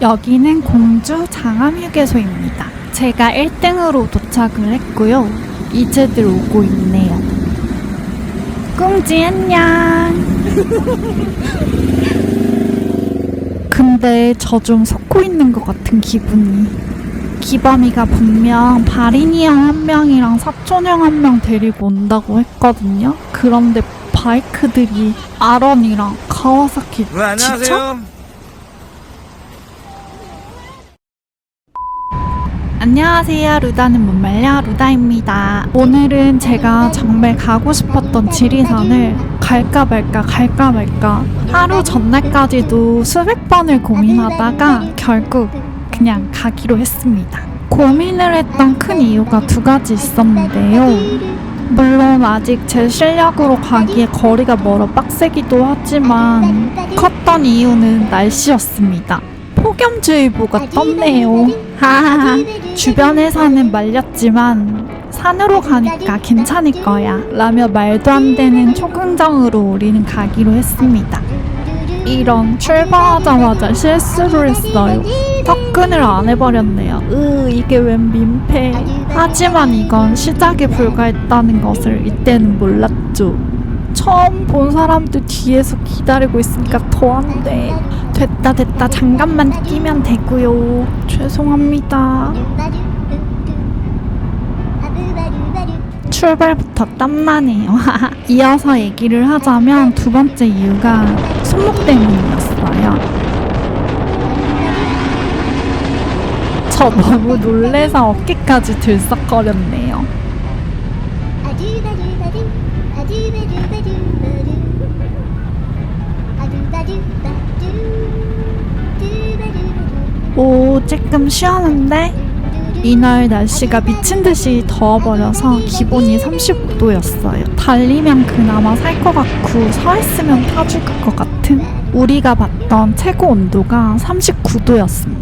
여기는 공주 장암휴게소입니다. 제가 1등으로 도착을 했고요. 이제들 오고 있네요. 꽁지 안녕. 근데 저 좀 속고 있는 것 같은 기분이. 기범이가 분명 바리니 형한 명이랑 사촌 형 한 명 데리고 온다고 했거든요. 그런데 바이크들이 아런이랑 카와사키 네, 지쳐? 안녕하세요. 루다는 못 말려 루다입니다. 오늘은 제가 정말 가고 싶었던 지리산을 갈까 말까 갈까 말까 하루 전날까지도 수백 번을 고민하다가 결국 그냥 가기로 했습니다. 고민을 했던 큰 이유가 두 가지 있었는데요. 물론 아직 제 실력으로 가기에 거리가 멀어 빡세기도 하지만 컸던 이유는 날씨였습니다. 폭염주의보가 떴네요. 하하하. 주변에서는 말렸지만 산으로 가니까 괜찮을 거야. 라며 말도 안 되는 초긍정으로 우리는 가기로 했습니다. 이런 출발하자마자 실수를 했어요. 접근을 안 해버렸네요. 으, 이게 웬 민폐. 하지만 이건 시작에 불과했다는 것을 이때는 몰랐죠. 처음 본 사람들 뒤에서 기다리고 있으니까 더안 돼. 됐다, 됐다. 잠깐만 끼면 되고요. 죄송합니다. 출발부터 땀나네요. 이어서 얘기를 하자면 두 번째 이유가 손목 때문이었어요. 저 너무 놀래서 어깨까지 들썩거렸네요. 오, 조금 시원한데? 이날 날씨가 미친 듯이 더워버려서 기온이 35도였어요. 달리면 그나마 살 것 같고 서 있으면 타 죽을 것 같은 우리가 봤던 최고 온도가 39도였습니다.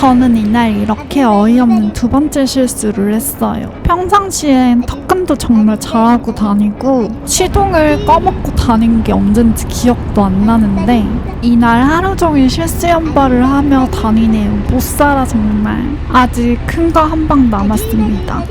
저는 이날 이렇게 어이없는 두 번째 실수를 했어요. 평상시엔 턱금도 정말 잘하고 다니고 시동을 꺼먹고 다닌 게 언젠지 기억도 안 나는데 이날 하루 종일 실수 연발을 하며 다니네요. 못 살아 정말. 아직 큰 거 한 방 남았습니다.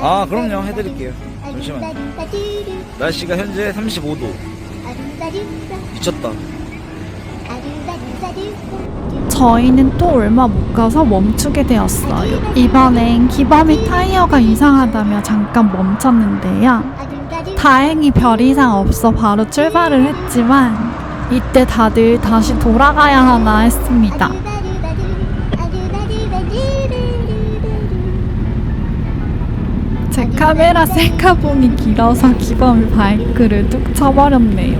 아, 그럼요. 해드릴게요. 잠시만요. 날씨가 현재 35도. 미쳤다. 저희는 또 얼마 못 가서 멈추게 되었어요. 이번엔 기범이 타이어가 이상하다며 잠깐 멈췄는데요. 다행히 별 이상 없어 바로 출발을 했지만 이때 다들 다시 돌아가야 하나 했습니다. 제 카메라 셀카봉이 길어서 기범이 바이크를 뚝 쳐버렸네요.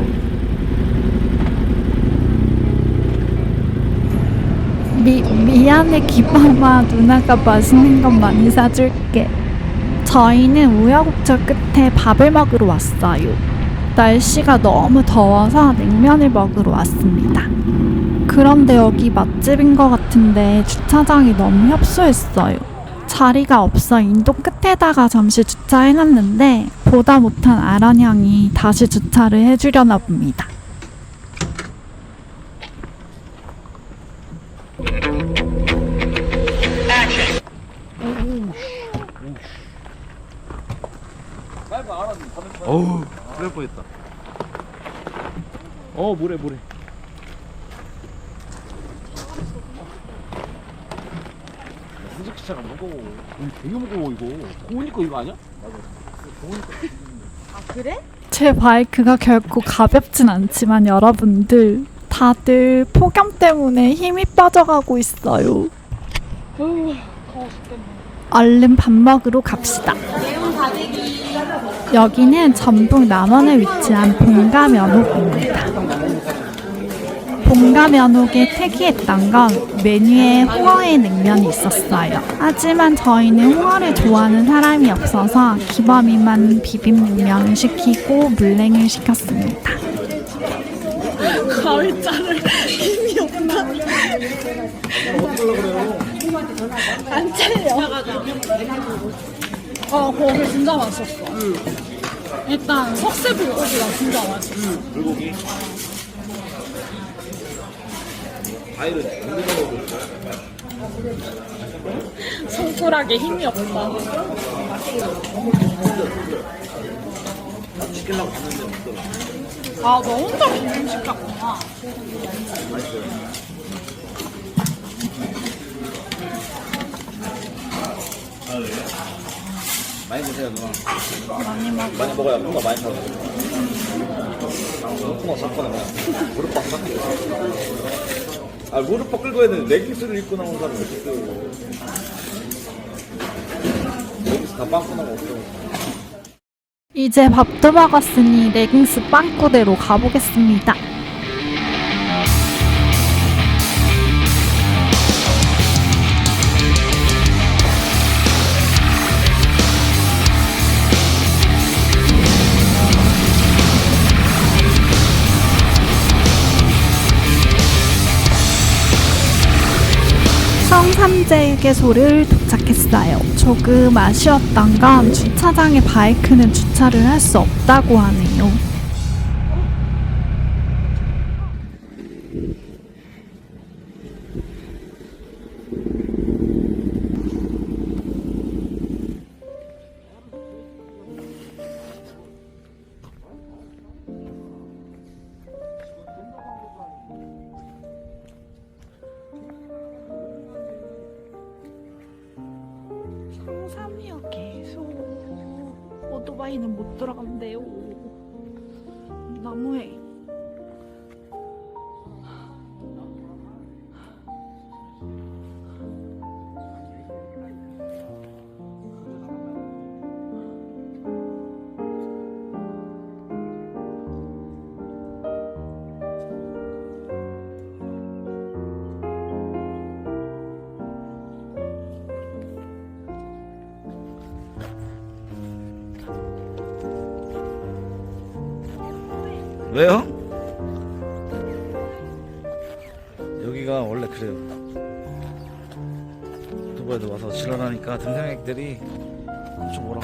미, 미안해 기범아. 누나가 맛있는 것 많이 사줄게. 저희는 우여곡절 끝에 밥을 먹으러 왔어요. 날씨가 너무 더워서 냉면을 먹으러 왔습니다. 그런데 여기 맛집인 것 같은데 주차장이 너무 협소했어요 자리가 없어 인도 끝에다가 잠시 주차해놨는데 보다 못한 아란형이 다시 주차를 해주려나 봅니다 어우, 그럴 뻔했다. 어, 뭐래, 뭐래. 후적차가 무거워. 이거 되게 무거워 이거. 고우니까 이거 아니야? 제 바이크가 결코 가볍진 않지만 여러분들 다들 폭염 때문에 힘이 빠져가고 있어요. 얼른 밥 먹으러 갑시다. 여기는 전북 남원에 위치한 봉가면옥입니다. 봉가면옥에 특이했던 건 메뉴에 홍어의 냉면이 있었어요. 하지만 저희는 홍어를 좋아하는 사람이 없어서 기범이만 비빔냉면을 시키고 물냉을 시켰습니다. 가위자를 힘이 없나? 안 잘려. 아 거기 진짜 맛있었어. 일단 석쇠 불고기가 진짜 맛있어. 불고기. 과일은 어디다 먹고 있어? 손가락에 힘이 없다. 시키려고 갔는데 없더라. 아 너 혼자 비빔 시켰구나. 많이 드세요 누나. 많이 먹어. 많이 먹어야 뭔가 많이 먹어. 코너 사건에 그냥 무릎 빡 깎게. 아 무릎 빡 끌고 있는 레깅스를 입고 나온 사람 왜 이렇게 레깅스 다 빵꾸 나고 없어. 이제 밥도 먹었으니 레깅스 빵꾸대로 가보겠습니다. 성삼재휴게소를 도착했어요. 조금 아쉬웠던 건 주차장에 바이크는 주차를 할 수 없다고 하네요. 왜요? 여기가 원래 그래요. 오토바이도 와서 지랄하니까 등산객들이 엄청 뭐라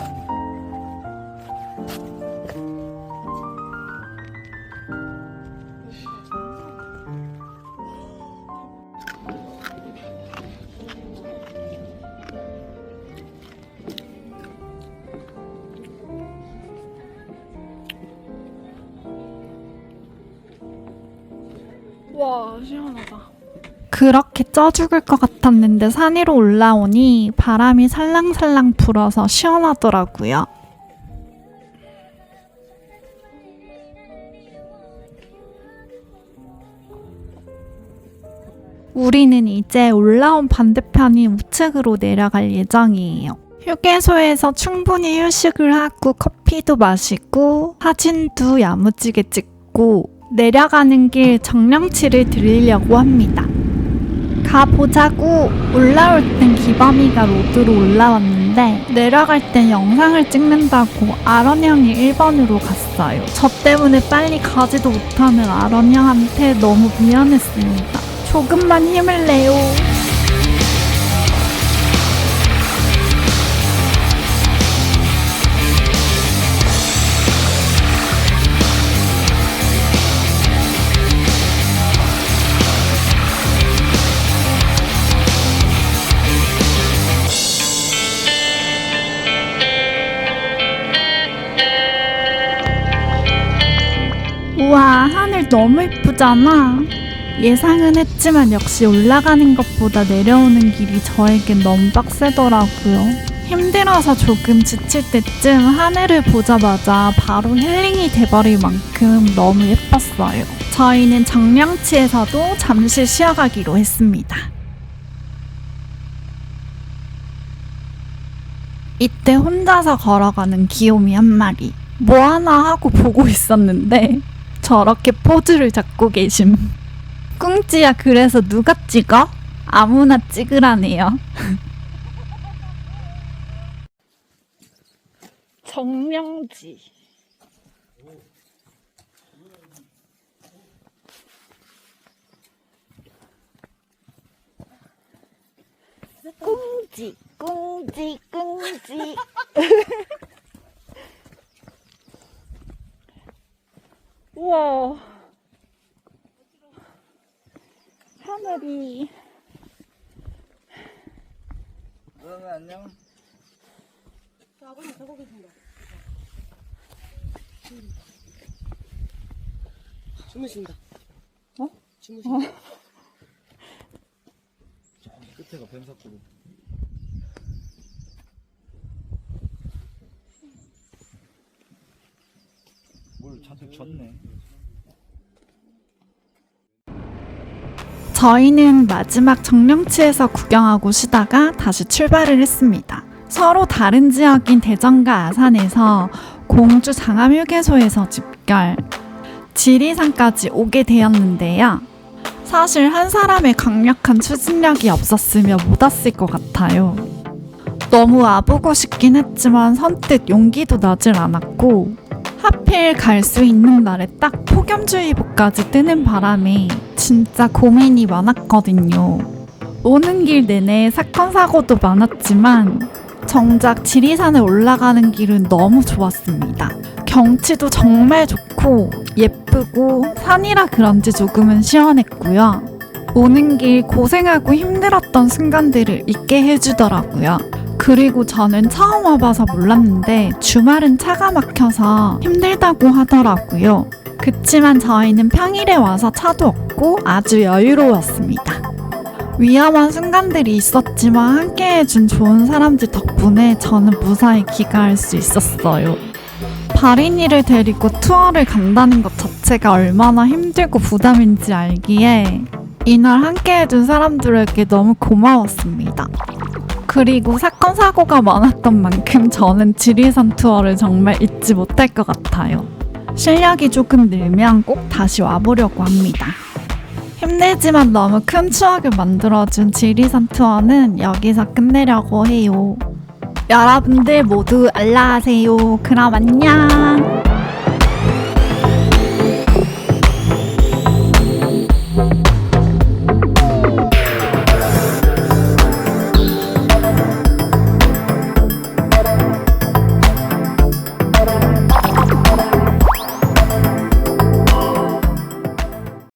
시원하다. 그렇게 쪄 죽을 것 같았는데 산 위로 올라오니 바람이 살랑살랑 불어서 시원하더라고요. 우리는 이제 올라온 반대편인 우측으로 내려갈 예정이에요. 휴게소에서 충분히 휴식을 하고 커피도 마시고 사진도 야무지게 찍고 내려가는 길 정령치를 드리려고 합니다. 가보자고 올라올 땐 기범이가 로드로 올라왔는데 내려갈 땐 영상을 찍는다고 아런 형이 1번으로 갔어요. 저 때문에 빨리 가지도 못하는 아런 형한테 너무 미안했습니다. 조금만 힘을 내요. 너무 예쁘잖아. 예상은 했지만 역시 올라가는 것보다 내려오는 길이 저에겐 너무 빡세더라고요. 힘들어서 조금 지칠 때쯤 하늘을 보자마자 바로 힐링이 돼버릴 만큼 너무 예뻤어요. 저희는 정령치에서도 잠시 쉬어가기로 했습니다. 이때 혼자서 걸어가는 귀요미 한 마리. 뭐 하나 하고 보고 있었는데 저렇게 포즈를 잡고 계심. 꿍찌야 그래서 누가 찍어? 아무나 찍으라네요. 정명지. 꿍지, 꿍지, 꿍지. 우와. 하늘이. 그러면 안녕. 주무신다. 어? 주무신다. 끝에가 뱀사꾸로. 잔뜩 졌네. 저희는 마지막 정령치에서 구경하고 쉬다가 다시 출발을 했습니다. 서로 다른 지역인 대전과 아산에서 공주 장암휴게소에서 집결, 지리산까지 오게 되었는데요. 사실 한 사람의 강력한 추진력이 없었으면 못 왔을 것 같아요. 너무 와보고 싶긴 했지만 선뜻 용기도 나질 않았고 하필 갈 수 있는 날에 딱 폭염주의보까지 뜨는 바람에 진짜 고민이 많았거든요. 오는 길 내내 사건 사고도 많았지만 정작 지리산에 올라가는 길은 너무 좋았습니다. 경치도 정말 좋고 예쁘고 산이라 그런지 조금은 시원했고요. 오는 길 고생하고 힘들었던 순간들을 잊게 해주더라고요. 그리고 저는 처음 와봐서 몰랐는데 주말은 차가 막혀서 힘들다고 하더라고요. 그치만 저희는 평일에 와서 차도 없고 아주 여유로웠습니다. 위험한 순간들이 있었지만 함께해준 좋은 사람들 덕분에 저는 무사히 귀가할 수 있었어요. 바린이를 데리고 투어를 간다는 것 자체가 얼마나 힘들고 부담인지 알기에 이날 함께해준 사람들에게 너무 고마웠습니다. 그리고 사건 사고가 많았던 만큼 저는 지리산 투어를 정말 잊지 못할 것 같아요. 실력이 조금 늘면 꼭 다시 와보려고 합니다. 힘들지만 너무 큰 추억을 만들어준 지리산 투어는 여기서 끝내려고 해요. 여러분들 모두 안녕하세요. 그럼 안녕.